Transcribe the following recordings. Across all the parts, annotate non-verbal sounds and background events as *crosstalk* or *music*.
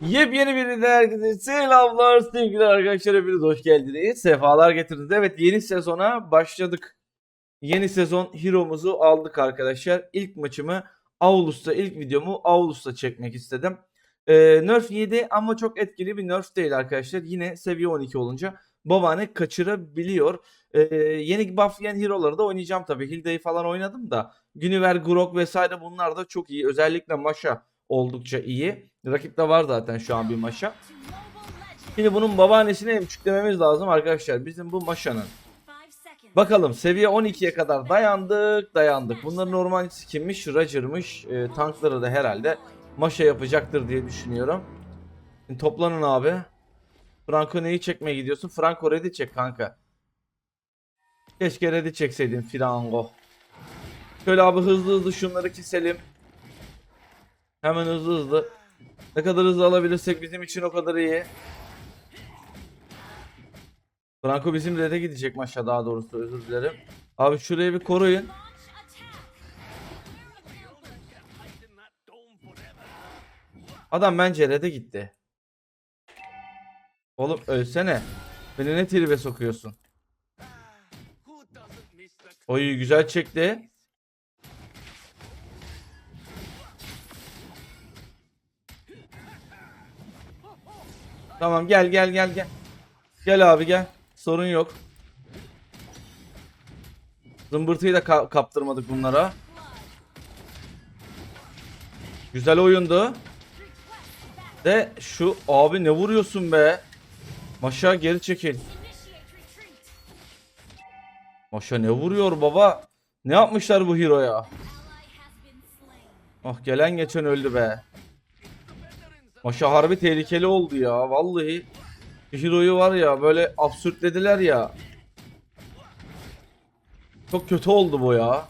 Yepyeni bir herkese selamlar sevgili arkadaşlar hepiniz hoş geldiniz. Sefalar getirdiniz. Evet yeni sezona başladık. Yeni sezon Hero'muzu aldık arkadaşlar. İlk maçımı Aulus'ta ilk videomu Aulus'ta çekmek istedim. Ee, nerf 7 ama çok etkili bir nerf değil arkadaşlar. Yine seviye 12 olunca babaanne kaçırabiliyor. Ee, yeni buff yiyen hero'ları da oynayacağım tabii. Hilda'yı falan oynadım da. Güniver, Grok vesaire bunlar da çok iyi. Özellikle Maşa oldukça iyi. Rakipte var zaten şu an bir Maşa. Şimdi bunun babaannesini emçüklememiz lazım arkadaşlar. Bizim bu Maşa'nın. Bakalım seviye 12'ye kadar dayandık dayandık. Bunların ormancısı kimmiş? Roger'mış. Ee, tankları da herhalde Maşa yapacaktır diye düşünüyorum. Şimdi toplanın abi. Franco neyi çekmeye gidiyorsun? Franco ready çek kanka. Keşke ready çekseydin Franco. Şöyle abi hızlı hızlı şunları keselim. Hemen hızlı hızlı. Ne kadar hızlı alabilirsek bizim için o kadar iyi. Franco bizim red'e gidecek maşa daha doğrusu özür dilerim. Abi şurayı bir koruyun. Adam bence red'e gitti. Oğlum ölsene. Beni ne tribe sokuyorsun? Oy güzel çekti. Tamam gel gel gel gel. Gel abi gel. Sorun yok. Zımbırtıyı da ka- kaptırmadık bunlara. Güzel oyundu. De şu abi ne vuruyorsun be? Maşa geri çekil. Maşa ne vuruyor baba? Ne yapmışlar bu hero'ya? Oh gelen geçen öldü be. Maşa harbi tehlikeli oldu ya vallahi. Hero'yu var ya böyle absürtlediler ya. Çok kötü oldu bu ya.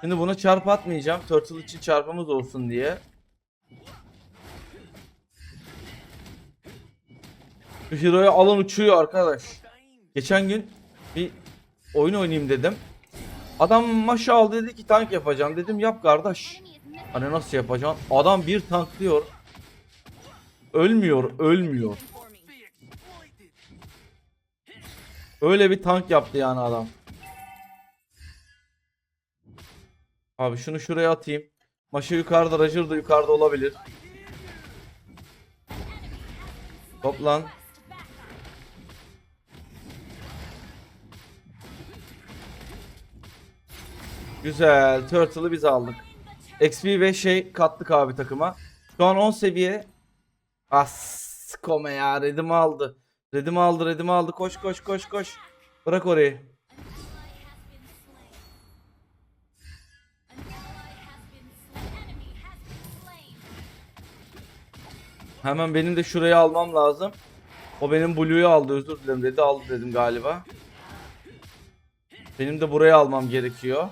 Şimdi buna çarp atmayacağım. Turtle için çarpımız olsun diye. Şu Hero'yu alın uçuyor arkadaş. Geçen gün bir oyun oynayayım dedim. Adam maşa aldı dedi ki tank yapacağım dedim yap kardeş. Hani nasıl yapacaksın? Adam bir tanklıyor. Ölmüyor, ölmüyor. Öyle bir tank yaptı yani adam. Abi şunu şuraya atayım. Maşa yukarıda, Roger da yukarıda olabilir. Toplan. Güzel. Turtle'ı biz aldık. XP ve şey kattık abi takıma. Şu an 10 seviye. As kome ya redim aldı. Redim aldı redim aldı koş koş koş koş. Bırak orayı. Hemen benim de şurayı almam lazım. O benim Blue'yu aldı özür dilerim dedi aldı dedim galiba. Benim de burayı almam gerekiyor.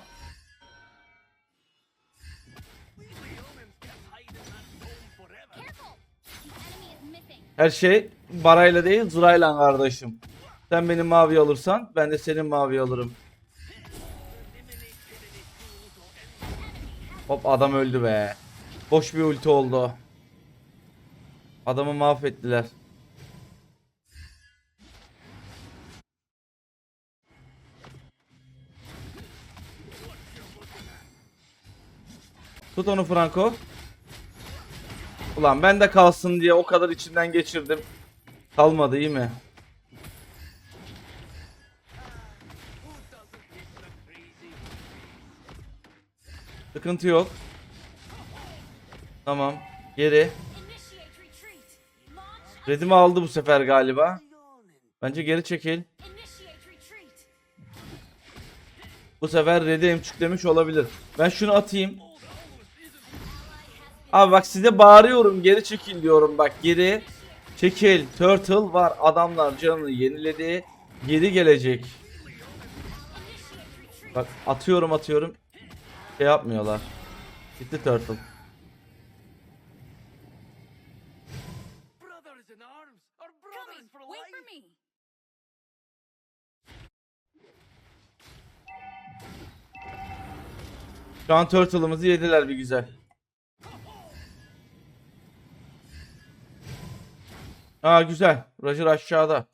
Her şey barayla değil zırayla kardeşim. Sen benim mavi alırsan ben de senin mavi alırım. Hop adam öldü be. Boş bir ulti oldu. Adamı mahvettiler. Tut onu Franco. Ulan ben de kalsın diye o kadar içinden geçirdim. Kalmadı iyi mi? Sıkıntı yok. Tamam. Geri. Redimi aldı bu sefer galiba. Bence geri çekil. Bu sefer Red'i emçüklemiş olabilir. Ben şunu atayım. Abi bak size bağırıyorum geri çekil diyorum bak geri. Çekil. Turtle var. Adamlar canını yeniledi. Geri gelecek. Bak atıyorum atıyorum. Şey yapmıyorlar. Gitti Turtle. Şu an Turtle'ımızı yediler bir güzel. Aa güzel. Roger aşağıda.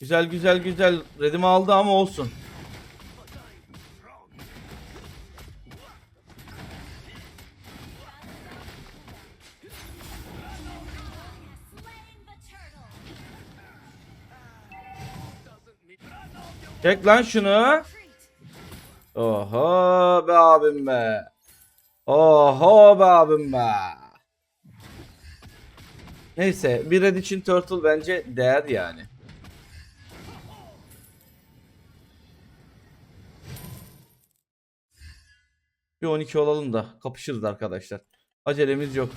Güzel güzel güzel. Redimi aldı ama olsun. Çek lan şunu. Oho be abim be. Oho be abim be. Neyse bir red için turtle bence değer yani. Bir 12 olalım da kapışırız arkadaşlar. Acelemiz yok.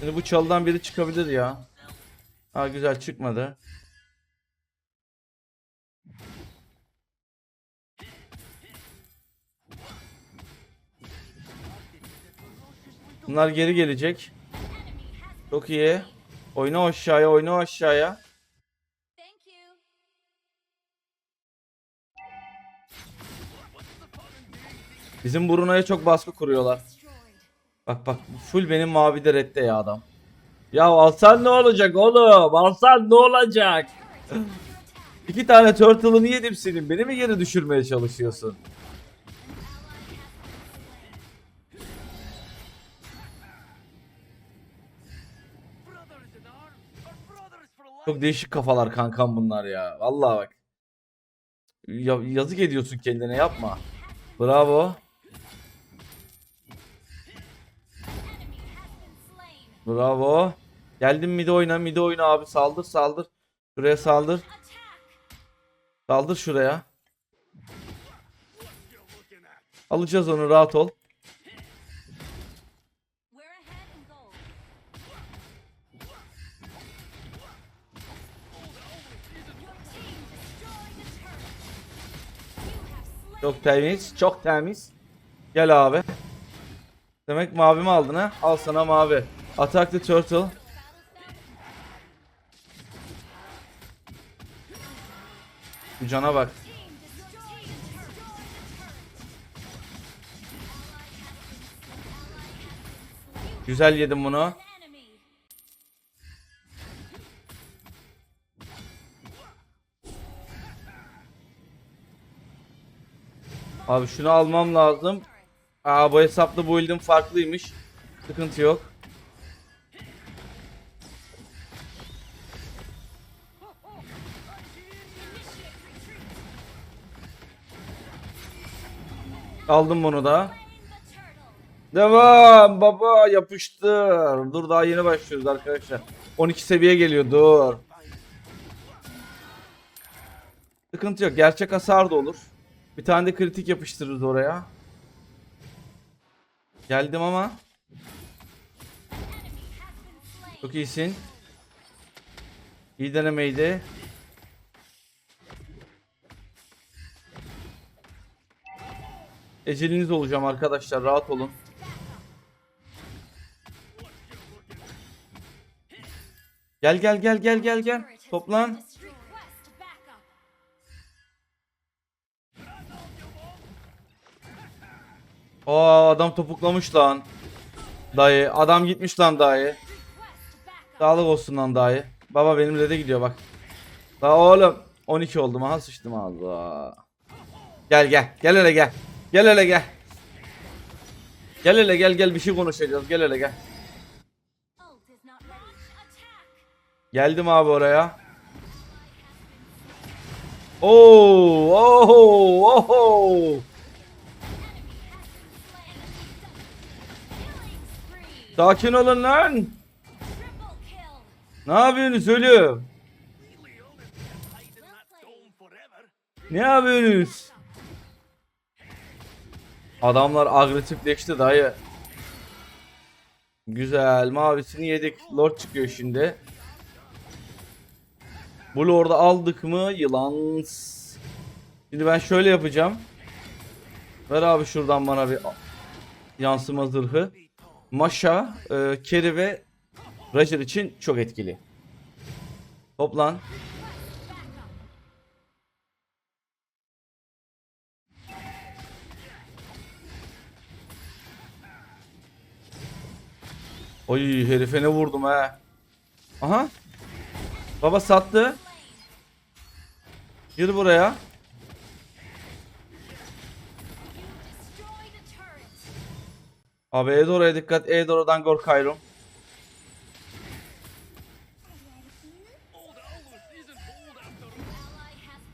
Şimdi bu çalıdan biri çıkabilir ya. Ha güzel çıkmadı. Bunlar geri gelecek. Çok iyi. Oyna aşağıya, oyna aşağıya. Bizim Bruno'ya çok baskı kuruyorlar. Bak bak full benim mavi de redde ya adam. Ya alsan ne olacak oğlum? Alsan ne olacak? *laughs* İki tane turtle'ını yedim senin. Beni mi geri düşürmeye çalışıyorsun? Çok değişik kafalar kankam bunlar ya. Vallahi bak. Ya, yazık ediyorsun kendine yapma. Bravo. Bravo. Geldim mide oyna mide oyna abi saldır saldır. Şuraya saldır. Saldır şuraya. Alacağız onu rahat ol. Çok temiz çok temiz. Gel abi. Demek mavi mi aldın ha? Al sana mavi. Attack the turtle. cana bak. Güzel yedim bunu. Abi şunu almam lazım. Aa bu hesaplı bu build'im farklıymış. Sıkıntı yok. Aldım bunu da. Devam baba yapıştır. Dur daha yeni başlıyoruz arkadaşlar. 12 seviye geliyor dur. Sıkıntı yok. Gerçek hasar da olur. Bir tane de kritik yapıştırırız oraya. Geldim ama. Çok iyisin. İyi denemeydi. Eceliniz olacağım arkadaşlar. Rahat olun. Gel gel gel gel gel gel. Toplan. Aa adam topuklamış lan. Dayı adam gitmiş lan dayı. Sağlık olsun lan dayı. Baba benim rede gidiyor bak. La oğlum 12 oldum ha sıçtım Allah. Gel gel. Gel hele gel. Gel hele gel. Gel hele gel gel bir şey konuşacağız. Gel hele gel. Geldim abi oraya. Oo, oho, oho. Killing Sakin olun lan. Ne yapıyorsunuz ölüm? Ne yapıyorsunuz? Adamlar agresifleşti dayı. Güzel mavisini yedik. Lord çıkıyor şimdi. Bu Lord'u aldık mı yılan. Şimdi ben şöyle yapacağım. Ver abi şuradan bana bir yansıma zırhı. Maşa, e, Kerry ve Roger için çok etkili. Toplan. Oy herife ne vurdum ha. Aha. Baba sattı. Gir buraya. Abi Eudora'ya dikkat. Eudora'dan gol Kayrum.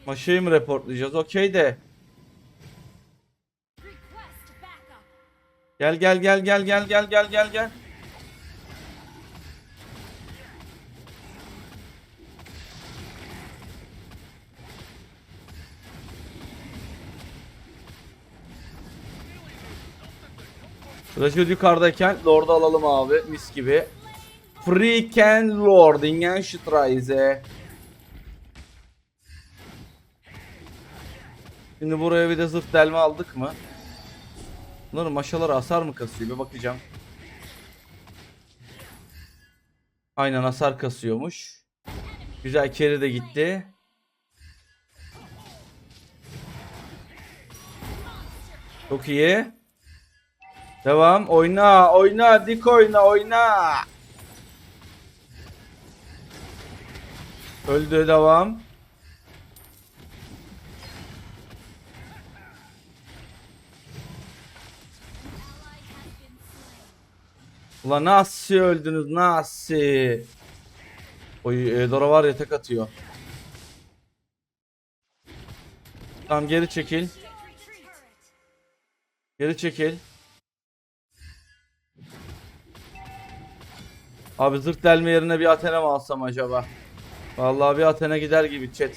Maşayı mı reportlayacağız? Okey de. Gel gel gel gel gel gel gel gel gel. Rashid yukarıdayken Lord'u alalım abi mis gibi. Freaken Lord ingen Streise. Şimdi buraya bir de zırh delme aldık mı? Bunların maşaları hasar mı kasıyor? Bir bakacağım. Aynen hasar kasıyormuş. Güzel keri de gitti. Çok iyi. Devam. Oyna, oyna, dik oyna, oyna. Öldü devam. Ulan nasıl öldünüz nasıl? Oy Edora var ya tek atıyor. Tamam geri çekil. Geri çekil. Abi zırh delme yerine bir Athena mı alsam acaba? Vallahi bir Athena gider gibi chat.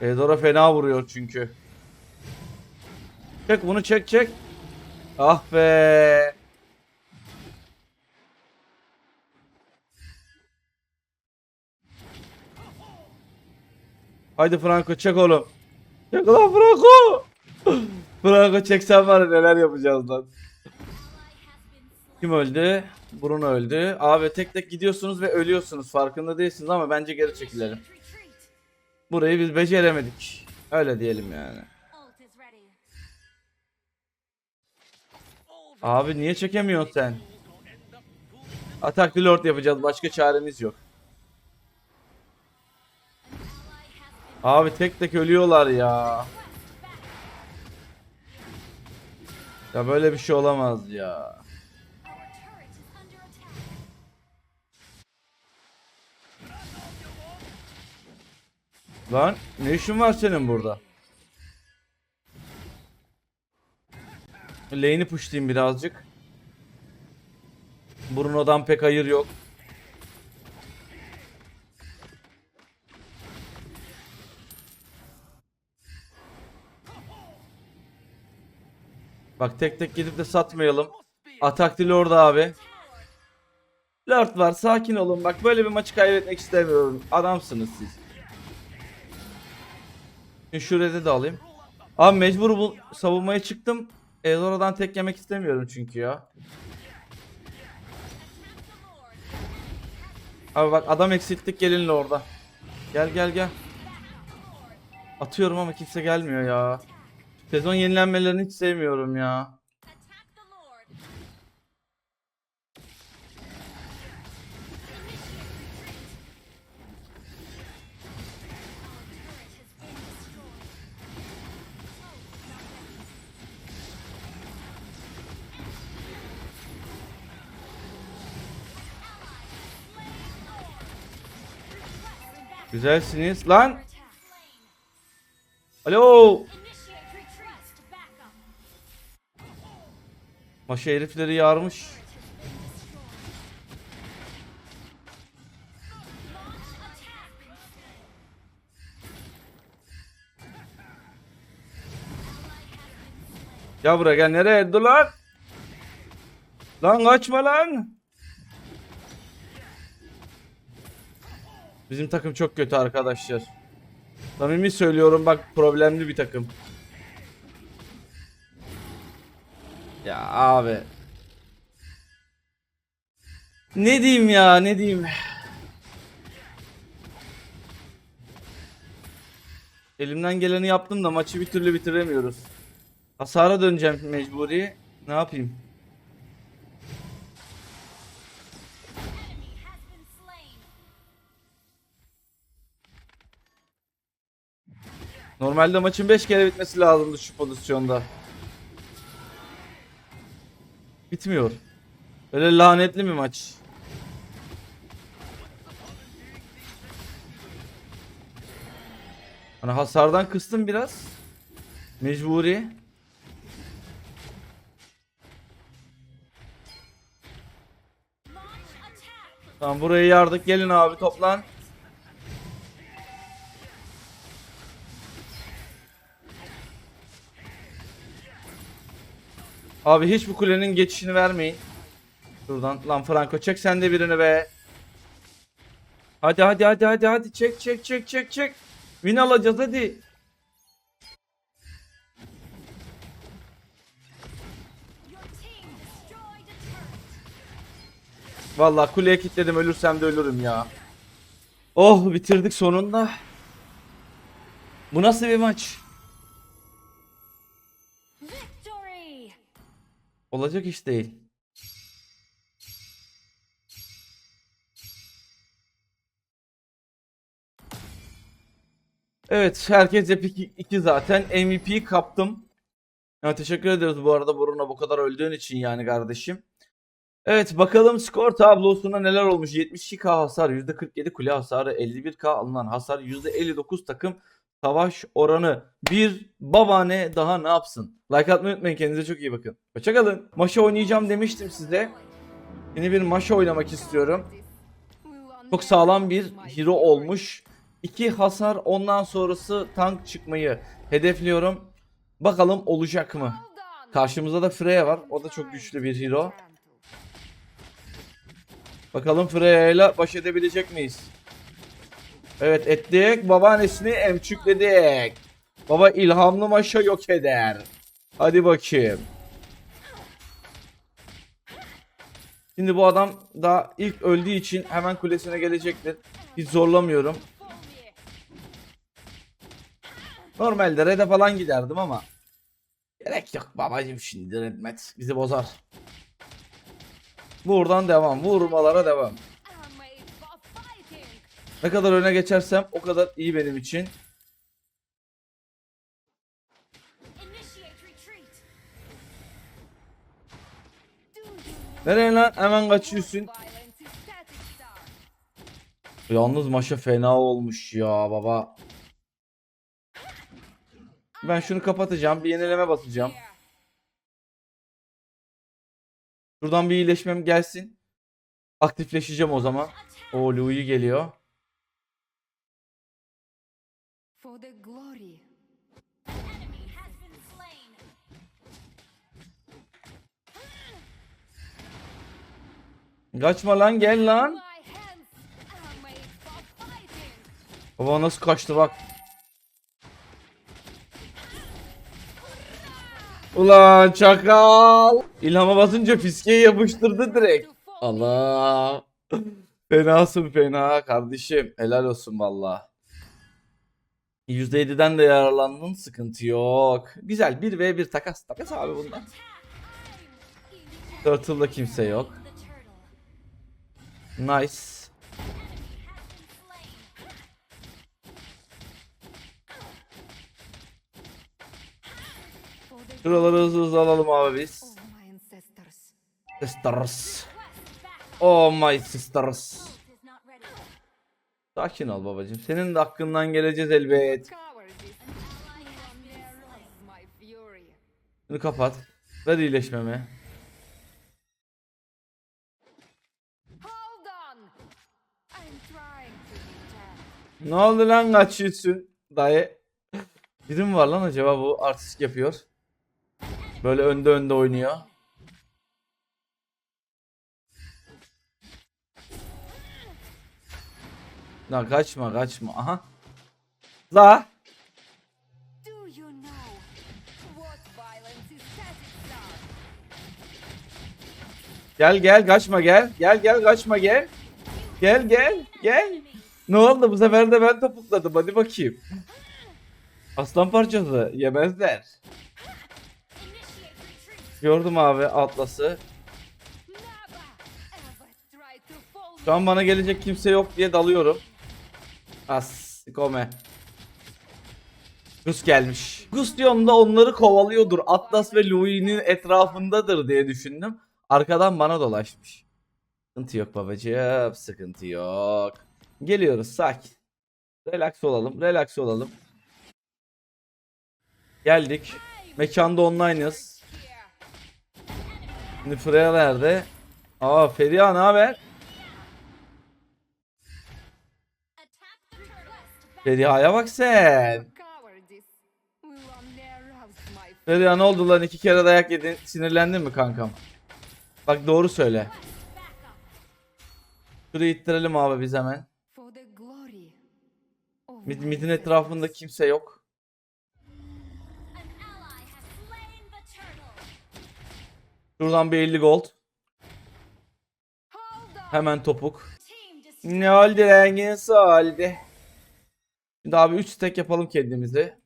Edora fena vuruyor çünkü. Çek bunu çek çek. Ah be. Haydi Franco çek oğlum. Çek lan Franco. Franco çeksen var neler yapacağız lan. Kim öldü? Bruno öldü. Abi tek tek gidiyorsunuz ve ölüyorsunuz. Farkında değilsiniz ama bence geri çekilelim. Burayı biz beceremedik. Öyle diyelim yani. Abi niye çekemiyorsun sen? Atak the Lord yapacağız. Başka çaremiz yok. Abi tek tek ölüyorlar ya. Ya böyle bir şey olamaz ya. Lan ne işin var senin burada? Lane'i pushlayayım birazcık. Bruno'dan pek hayır yok. Bak tek tek gidip de satmayalım. Atak the Lord abi. Lord var sakin olun bak böyle bir maçı kaybetmek istemiyorum. Adamsınız siz. Şimdi şu red'i de alayım. Abi mecbur bu savunmaya çıktım. Elora'dan tek yemek istemiyorum çünkü ya. Abi bak adam eksilttik gelinle orada. Gel gel gel. Atıyorum ama kimse gelmiyor ya. Sezon yenilenmelerini hiç sevmiyorum ya. Güzelsiniz. Lan. Alo. Maşa herifleri yarmış. Gel buraya gel. Nereye dur lan? Lan kaçma lan. Bizim takım çok kötü arkadaşlar. Samimi söylüyorum bak problemli bir takım. Ya abi. Ne diyeyim ya ne diyeyim. Elimden geleni yaptım da maçı bir türlü bitiremiyoruz. Hasara döneceğim mecburi. Ne yapayım? Normalde maçın 5 kere bitmesi lazımdı şu pozisyonda. Bitmiyor. Böyle lanetli bir maç. Hani hasardan kıstım biraz. Mecburi. Tamam burayı yardık. Gelin abi toplan. Abi hiç bu kulenin geçişini vermeyin. Şuradan lan Franco çek sen de birini be. Hadi hadi hadi hadi hadi çek çek çek çek çek. Win alacağız hadi. Vallahi kuleye kilitledim ölürsem de ölürüm ya. Oh bitirdik sonunda. Bu nasıl bir maç? Olacak iş değil. Evet, herkes Epic 2 zaten. MVP'yi kaptım. Ya, teşekkür ediyoruz bu arada Bruno bu kadar öldüğün için yani kardeşim. Evet bakalım skor tablosunda neler olmuş. 72k hasar, %47 kule hasarı, 51k alınan hasar, %59 takım savaş oranı. Bir babaanne daha ne yapsın? Like atmayı unutmayın kendinize çok iyi bakın. Hoşçakalın. Maşa oynayacağım demiştim size. Yeni bir maşa oynamak istiyorum. Çok sağlam bir hero olmuş. 2 hasar ondan sonrası tank çıkmayı hedefliyorum. Bakalım olacak mı? Karşımızda da Freya var. O da çok güçlü bir hero. Bakalım Freya ile baş edebilecek miyiz? Evet ettik. Babaannesini emçükledik. Baba ilhamlı maşa yok eder. Hadi bakayım. Şimdi bu adam daha ilk öldüğü için hemen kulesine gelecektir. Hiç zorlamıyorum. Normalde red'e falan giderdim ama gerek yok babacım şimdi redmet bizi bozar. Buradan devam. Vurmalara devam. Ne kadar öne geçersem o kadar iyi benim için. Nereye lan? Hemen kaçıyorsun. Yalnız maşa fena olmuş ya baba. Ben şunu kapatacağım. Bir yenileme basacağım. Şuradan bir iyileşmem gelsin. Aktifleşeceğim o zaman. O Louis geliyor. For the glory. Enemy has been slain. Kaçma lan gel lan. My hands are made for fighting. Baba nasıl kaçtı bak. Ulan çakal. İlhama basınca fiskeyi yapıştırdı direkt. Allah. Fenasın fena kardeşim. Helal olsun valla. %7'den de yararlandın. Sıkıntı yok. Güzel. 1v1 takas. Takas abi bundan. Turtle'da kimse yok. Nice. Şuraları hızlı hızlı alalım abi biz. ancestors. Sisters. Oh my sisters. Sakin ol babacım. Senin de hakkından geleceğiz elbet. Bunu kapat. Ver iyileşmemi. Ne oldu lan kaçıyorsun dayı? Birim var lan acaba bu artist yapıyor. Böyle önde önde oynuyor. Lan kaçma kaçma aha. Star? Gel gel kaçma gel. Gel gel kaçma gel. Gel gel gel. Ne oldu bu sefer de ben topukladım hadi bakayım. Aslan parçası yemezler. Gördüm abi atlası. Şu an bana gelecek kimse yok diye dalıyorum. As kome. Gus gelmiş. Gustion da onları kovalıyordur. Atlas ve Louis'nin etrafındadır diye düşündüm. Arkadan bana dolaşmış. Sıkıntı yok babacığım. Sıkıntı yok. Geliyoruz sakin. Relax olalım. Relax olalım. Geldik. Mekanda online'ız. Şimdi Freya nerede? Aa Feriha ne haber? Feriha'ya bak sen. Feriha ne oldu lan iki kere dayak yedin. Sinirlendin mi kankam? Bak doğru söyle. Şurayı ittirelim abi biz hemen. Mid, midin etrafında kimse yok. Şuradan bir 50 gold. Hemen topuk. Ne oldu rengin soldu. Şimdi abi 3 stack yapalım kendimize.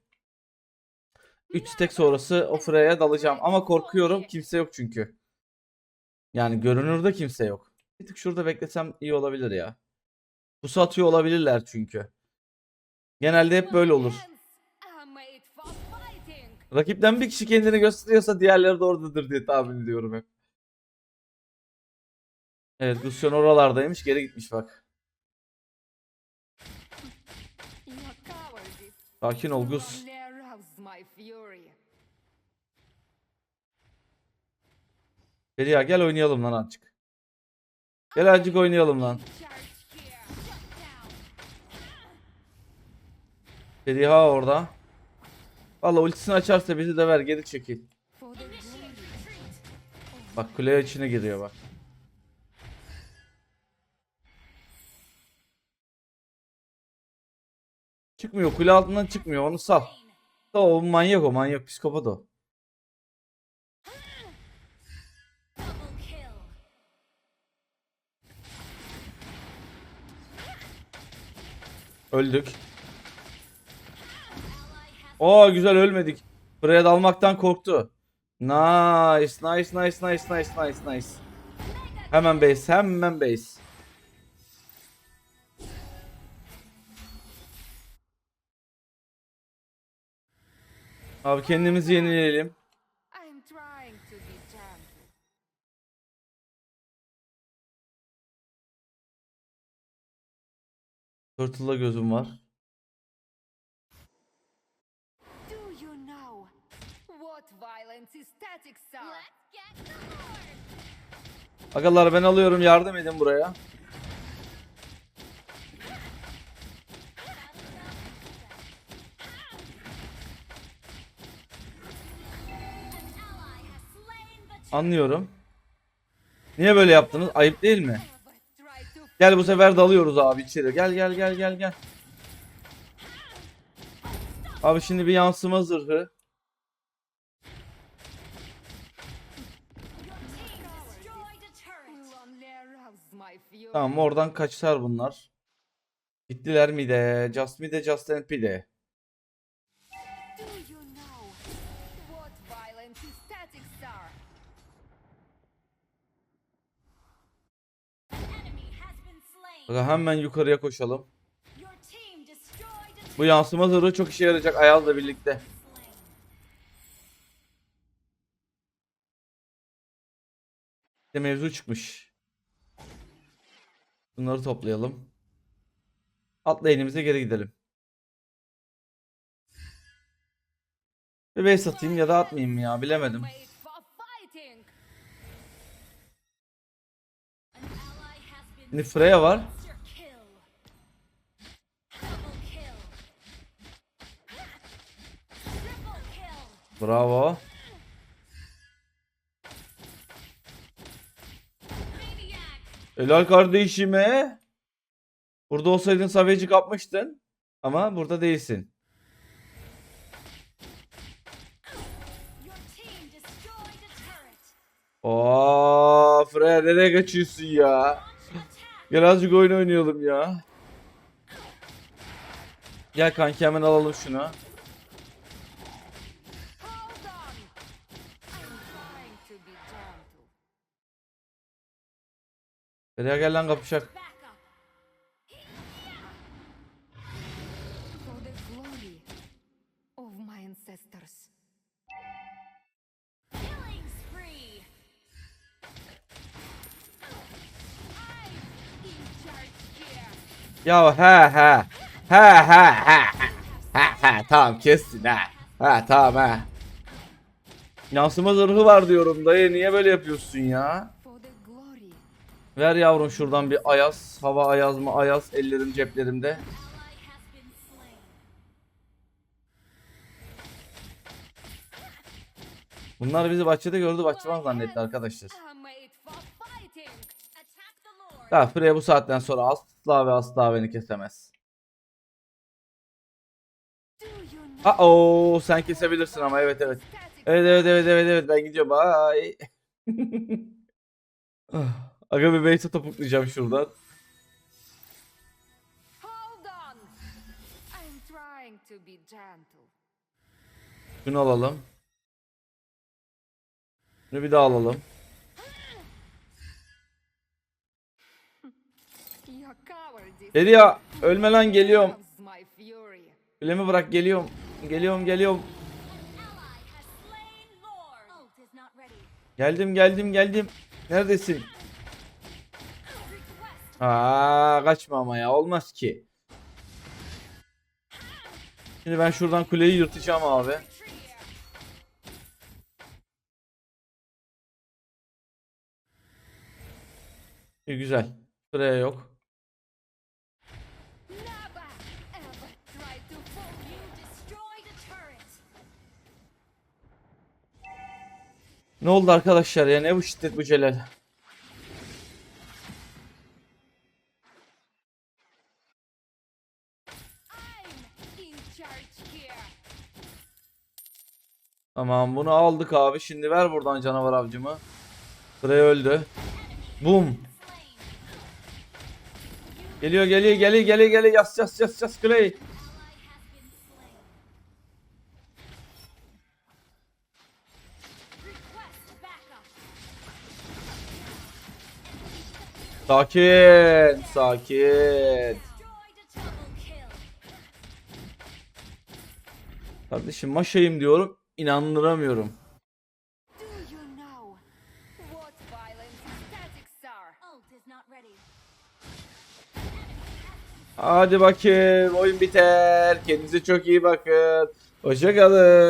3 stack sonrası o Freya dalacağım. Ama korkuyorum kimse yok çünkü. Yani görünürde kimse yok. Bir tık şurada beklesem iyi olabilir ya. Bu satıyor olabilirler çünkü. Genelde hep böyle olur. Rakipten bir kişi kendini gösteriyorsa diğerleri de oradadır diye tahmin ediyorum hep. Evet Lucian oralardaymış geri gitmiş bak. Sakin ol Gus. Feriha gel oynayalım lan azıcık. Gel azıcık oynayalım lan. Feriha orada. Valla ultisini açarsa bizi de ver geri çekil. Bak kule içine giriyor bak. Çıkmıyor kule altından çıkmıyor onu sal. O manyak o manyak psikopat o. Öldük. Oo güzel ölmedik. Buraya dalmaktan korktu. Nice, nice, nice, nice, nice, nice, nice. Hemen base, hemen base. Abi kendimizi yenileyelim. Turtle'da gözüm var. Agalar ben alıyorum yardım edin buraya. Anlıyorum. Niye böyle yaptınız? Ayıp değil mi? Gel bu sefer dalıyoruz abi içeri. Gel gel gel gel gel. Abi şimdi bir yansıma zırhı. Tamam oradan kaçar bunlar. Gittiler mi de? Just mi de Just NP de. Aga hemen yukarıya koşalım. Bu yansıma zırhı çok işe yarayacak Ayaz'la birlikte. İşte mevzu çıkmış. Bunları toplayalım. Atla elimize geri gidelim. Bir base atayım ya da atmayayım ya bilemedim. Made for fighting. An ally has been Şimdi Freya var. Bravo. Helal kardeşime. Burada olsaydın Savage'i kapmıştın. Ama burada değilsin. Aa, Freya nereye kaçıyorsun ya? Gel azıcık oyun oynayalım ya. Gel kanki hemen alalım şunu. Freya gel lan kapışak. Ya he he. He he he. He he tamam kessin ha. He tamam ha. Yansıma zırhı var diyorum dayı niye böyle yapıyorsun ya? Ver yavrum şuradan bir ayaz. Hava ayaz mı ayaz ellerim ceplerimde. Bunlar bizi bahçede gördü bahçıvan zannetti arkadaşlar. Ya Freya bu saatten sonra asla ve asla beni kesemez. Aa o sen kesebilirsin ama evet evet. Evet evet evet evet evet ben gidiyorum. Bye. *laughs* Aga bir base'e topuklayacağım şuradan. Şunu alalım. Şunu bir daha alalım. Elia ölme lan geliyorum. Bilemi bırak geliyorum. Geliyorum geliyorum. Geldim geldim geldim. Neredesin? Aa kaçma ama ya olmaz ki. Şimdi ben şuradan kuleyi yırtacağım abi. güzel. Sıraya yok. Ne oldu arkadaşlar ya ne bu şiddet bu celal. Tamam bunu aldık abi. Şimdi ver buradan canavar avcımı. Sıraya öldü. Bum. Geliyor geliyor geliyor geliyor geliyor. Yas yas yas yas Clay. Sakin. Sakin. Kardeşim maşayım diyorum. inandıramıyorum. Hadi bakayım oyun biter. Kendinize çok iyi bakın. Hoşçakalın.